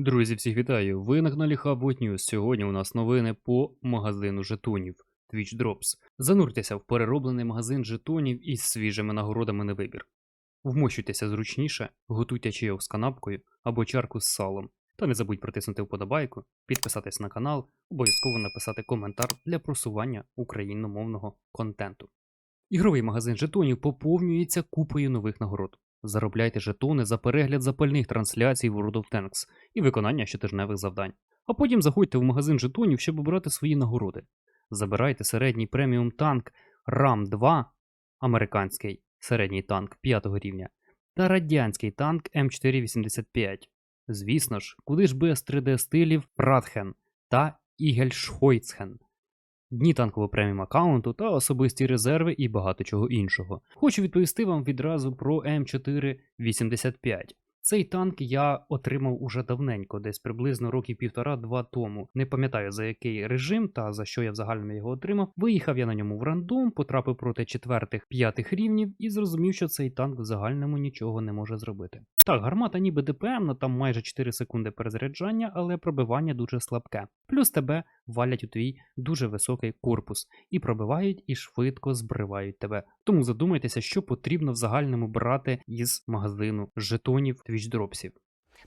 Друзі, всіх вітаю! Ви на каналі Hubot News. Сьогодні у нас новини по магазину жетонів Twitch Drops. Зануртеся в перероблений магазин жетонів із свіжими нагородами на вибір. Вмощуйтеся зручніше, готуйте чайок з канапкою або чарку з салом. Та не забудь протиснути вподобайку, підписатись на канал, обов'язково написати коментар для просування україномовного контенту. Ігровий магазин жетонів поповнюється купою нових нагород. Заробляйте жетони за перегляд запальних трансляцій World of Tanks і виконання щотижневих завдань. А потім заходьте в магазин жетонів, щоб обрати свої нагороди. Забирайте середній преміум танк RAM 2, американський середній танк 5 рівня, та радянський танк М485. Звісно ж, куди ж без 3D стилів Пратхен та Ігельшхойцхен дні танкового преміум аккаунту та особисті резерви і багато чого іншого. Хочу відповісти вам відразу про М485. Цей танк я отримав уже давненько, десь приблизно років півтора-два тому. Не пам'ятаю за який режим та за що я в загальному його отримав. Виїхав я на ньому в рандом, потрапив проти четвертих п'ятих рівнів і зрозумів, що цей танк в загальному нічого не може зробити. Так, гармата ніби ДПМ, там майже 4 секунди перезаряджання, але пробивання дуже слабке. Плюс тебе валять у твій дуже високий корпус і пробивають і швидко збривають тебе. Тому задумайтеся, що потрібно в загальному брати із магазину жетонів Twitch дропсів.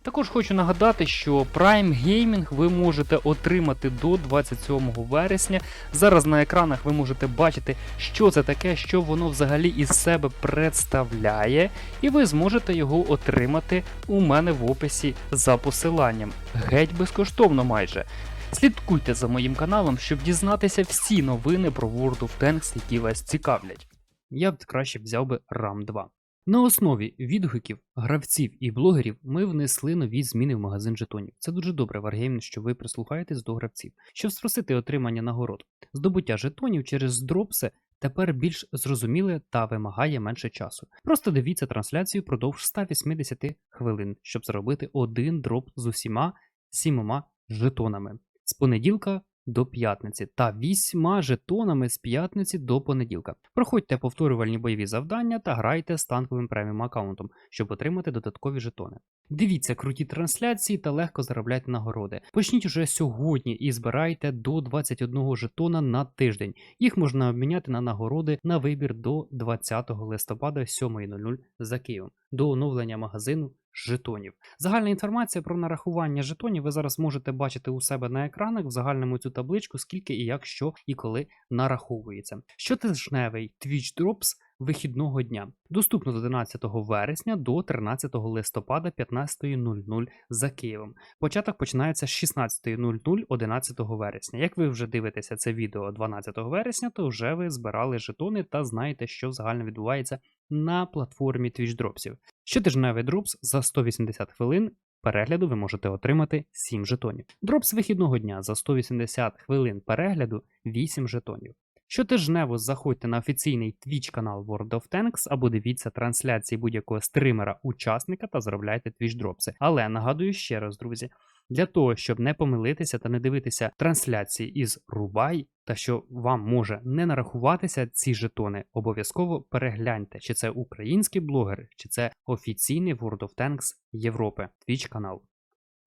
Також хочу нагадати, що Prime Gaming ви можете отримати до 27 вересня. Зараз на екранах ви можете бачити, що це таке, що воно взагалі із себе представляє, і ви зможете його отримати у мене в описі за посиланням. Геть безкоштовно майже. Слідкуйте за моїм каналом, щоб дізнатися всі новини про World of Tanks, які вас цікавлять. Я б краще взяв би RAM 2. На основі відгуків гравців і блогерів ми внесли нові зміни в магазин жетонів. Це дуже добре, Wargaming, що ви прислухаєтесь до гравців. Щоб спросити отримання нагород, здобуття жетонів через дропси тепер більш зрозуміле та вимагає менше часу. Просто дивіться трансляцію продовж 180 хвилин, щоб зробити один дроп з усіма сімома жетонами з понеділка до п'ятниці та вісьма жетонами з п'ятниці до понеділка. Проходьте повторювальні бойові завдання та грайте з танковим преміум аккаунтом, щоб отримати додаткові жетони. Дивіться круті трансляції та легко заробляйте нагороди. Почніть уже сьогодні і збирайте до 21 жетона на тиждень. Їх можна обміняти на нагороди на вибір до 20 листопада 7.00 за Києвом до оновлення магазину жетонів. Загальна інформація про нарахування жетонів ви зараз можете бачити у себе на екранах в загальному цю табличку, скільки і як, що і коли нараховується. Щотижневий Twitch Drops вихідного дня доступно з 11 вересня до 13 листопада 15.00 за Києвом. Початок починається з 16.00 11 вересня. Як ви вже дивитеся це відео 12 вересня, то вже ви збирали жетони та знаєте, що загально відбувається на платформі Twitch Dropsів. Щотижневий дропс за 180 хвилин перегляду ви можете отримати 7 жетонів. Дропс вихідного дня за 180 хвилин перегляду 8 жетонів. Щотижнево заходьте на офіційний Twitch канал World of Tanks або дивіться трансляції будь-якого стримера-учасника та заробляйте Twitch дропси. Але нагадую ще раз, друзі, для того, щоб не помилитися та не дивитися трансляції із Рубай, та що вам може не нарахуватися ці жетони, обов'язково перегляньте, чи це український блогер, чи це офіційний World of Tanks Європи, Twitch канал.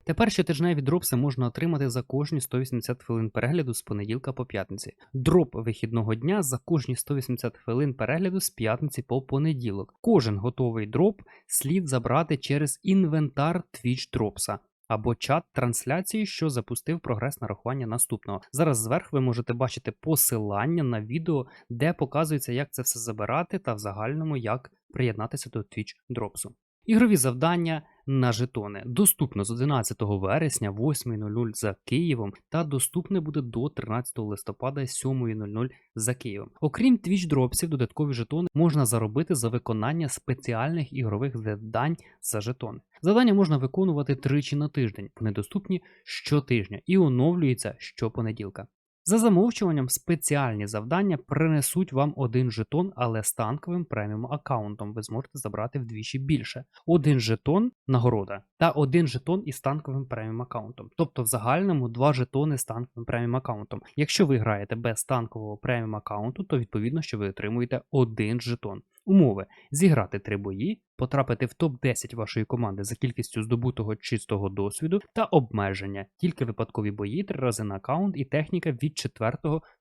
Тепер щотижневі дропси можна отримати за кожні 180 хвилин перегляду з понеділка по п'ятниці. Дроп вихідного дня за кожні 180 хвилин перегляду з п'ятниці по понеділок. Кожен готовий дроп слід забрати через інвентар Twitch дропса. Або чат трансляції, що запустив прогрес нарахування наступного. Зараз зверху ви можете бачити посилання на відео, де показується, як це все забирати, та в загальному як приєднатися до Twitch дропсу. Ігрові завдання на жетони доступно з 11 вересня 8.00 за Києвом та доступне буде до 13 листопада 7.00 за Києвом. Окрім Twitch дропсів, додаткові жетони можна заробити за виконання спеціальних ігрових завдань за жетони. Завдання можна виконувати тричі на тиждень. Вони доступні щотижня і оновлюються щопонеділка. За замовчуванням, спеціальні завдання принесуть вам один жетон, але з танковим преміум аккаунтом ви зможете забрати вдвічі більше. Один жетон нагорода та один жетон із танковим преміум аккаунтом. Тобто в загальному два жетони з танковим преміум аккаунтом. Якщо ви граєте без танкового преміум аккаунту, то відповідно, що ви отримуєте один жетон. Умови: зіграти три бої, потрапити в топ-10 вашої команди за кількістю здобутого чистого досвіду та обмеження, тільки випадкові бої три рази на аккаунт і техніка від 4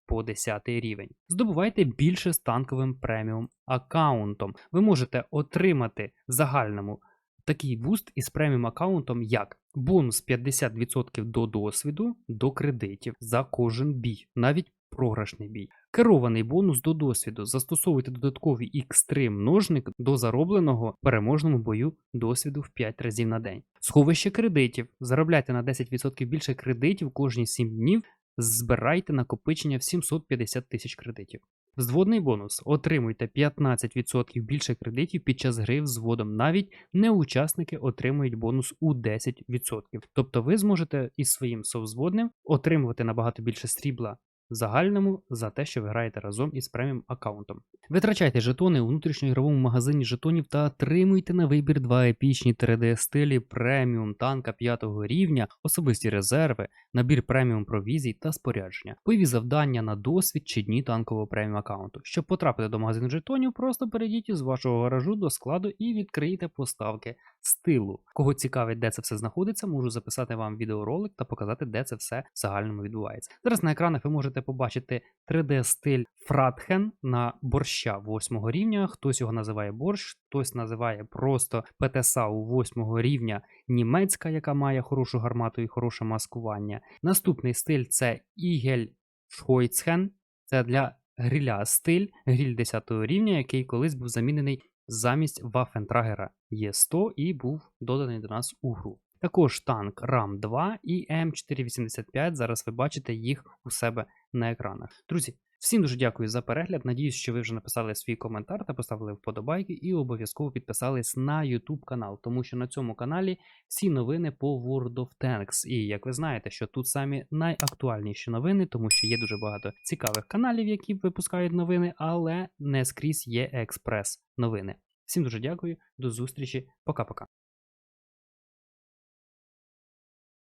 по 10 рівень. Здобувайте більше з танковим преміум аккаунтом. Ви можете отримати в загальному такий буст із преміум аккаунтом як бонус 50% до досвіду до кредитів за кожен бій, навіть програшний бій. Керований бонус до досвіду. Застосовуйте додатковий X3 множник до заробленого в переможному бою досвіду в 5 разів на день. Сховище кредитів. Заробляйте на 10% більше кредитів кожні 7 днів. Збирайте накопичення в 750 тисяч кредитів. Взводний бонус. Отримуйте 15% більше кредитів під час гри взводом. Навіть неучасники отримують бонус у 10%. Тобто ви зможете із своїм совзводним отримувати набагато більше срібла в загальному за те, що ви граєте разом із преміум аккаунтом. Витрачайте жетони у внутрішньоігровому магазині жетонів та отримуйте на вибір два епічні 3D стилі преміум танка 5 рівня, особисті резерви, набір преміум провізій та спорядження, бойові завдання на досвід чи дні танкового преміум аккаунту. Щоб потрапити до магазину жетонів, просто перейдіть із вашого гаражу до складу і відкрийте поставки стилу. Кого цікавить, де це все знаходиться, можу записати вам відеоролик та показати, де це все в загальному відбувається. Зараз на екранах ви можете побачити 3D-стиль Фратхен на борща 8 рівня. Хтось його називає борщ, хтось називає просто ПТСА у 8 рівня німецька, яка має хорошу гармату і хороше маскування. Наступний стиль це Ігель Шхойцхен. Це для гриля стиль, гріль 10 рівня, який колись був замінений замість Вафентрагера Є100 і був доданий до нас у гру. Також танк ram 2 і М485. Зараз ви бачите їх у себе на екранах. Друзі, всім дуже дякую за перегляд. Надіюсь, що ви вже написали свій коментар та поставили вподобайки, і обов'язково підписались на YouTube канал, тому що на цьому каналі всі новини по World of Tanks. І як ви знаєте, що тут самі найактуальніші новини, тому що є дуже багато цікавих каналів, які випускають новини, але не скрізь є експрес новини. Всім дуже дякую, до зустрічі, пока-пока.